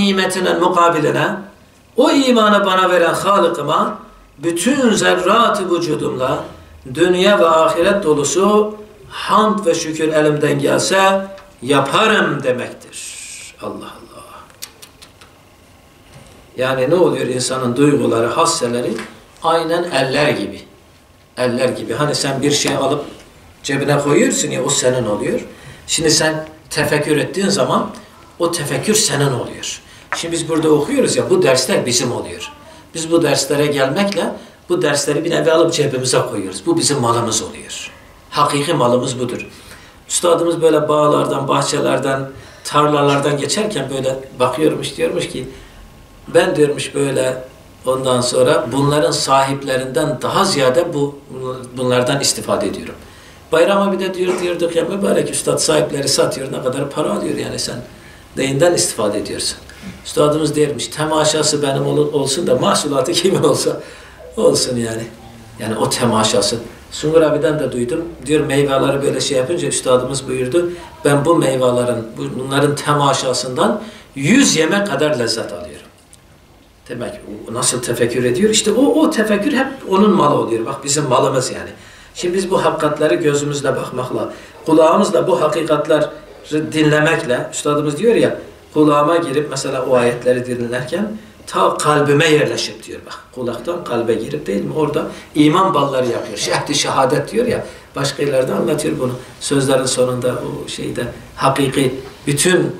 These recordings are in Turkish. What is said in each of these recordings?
nimetinin mukabiline o imanı bana veren Halık'ıma bütün zerrat vücudumla dünya ve ahiret dolusu hamd ve şükür elimden gelse yaparım demektir. Allah Allah. Yani ne oluyor insanın duyguları, hasseleri aynen eller gibi. Eller gibi. Hani sen bir şey alıp cebine koyuyorsun ya o senin oluyor. Şimdi sen tefekkür ettiğin zaman o tefekkür senin oluyor. Şimdi biz burada okuyoruz ya bu dersler bizim oluyor. Biz bu derslere gelmekle bu dersleri bir nevi alıp cebimize koyuyoruz. Bu bizim malımız oluyor. Hakiki malımız budur. Üstadımız böyle bağlardan, bahçelerden, tarlalardan geçerken böyle bakıyormuş diyormuş ki ben diyormuş böyle ondan sonra bunların sahiplerinden daha ziyade bu bunlardan istifade ediyorum. Bayrama bir de diyor diyorduk ya mübarek üstad sahipleri satıyor ne kadar para alıyor yani sen deyinden istifade ediyorsun. Üstadımız dermiş temaşası benim olsun da mahsulatı kimin olsa olsun yani. Yani o temaşası. Sungur abiden de duydum. Diyor meyveleri böyle şey yapınca üstadımız buyurdu. Ben bu meyvelerin, bunların temaşasından yüz yeme kadar lezzet alıyorum. Demek nasıl tefekkür ediyor? İşte o, o tefekkür hep onun malı oluyor. Bak bizim malımız yani. Şimdi biz bu hakikatleri gözümüzle bakmakla, kulağımızla bu hakikatleri dinlemekle, üstadımız diyor ya, kulağıma girip mesela o ayetleri dinlerken ta kalbime yerleşir diyor bak. Kulaktan kalbe girip değil mi? Orada iman balları yapıyor. Şehdi şehadet diyor ya. Başka yerlerde anlatıyor bunu. Sözlerin sonunda o şeyde hakiki bütün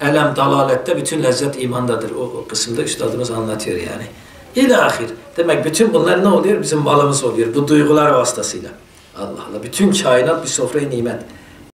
elem dalalette bütün lezzet imandadır. O, o kısımda üstadımız anlatıyor yani. İlahir. Demek bütün bunlar ne oluyor? Bizim malımız oluyor. Bu duygular vasıtasıyla. Allah Allah. Bütün kainat bir sofrayı nimet.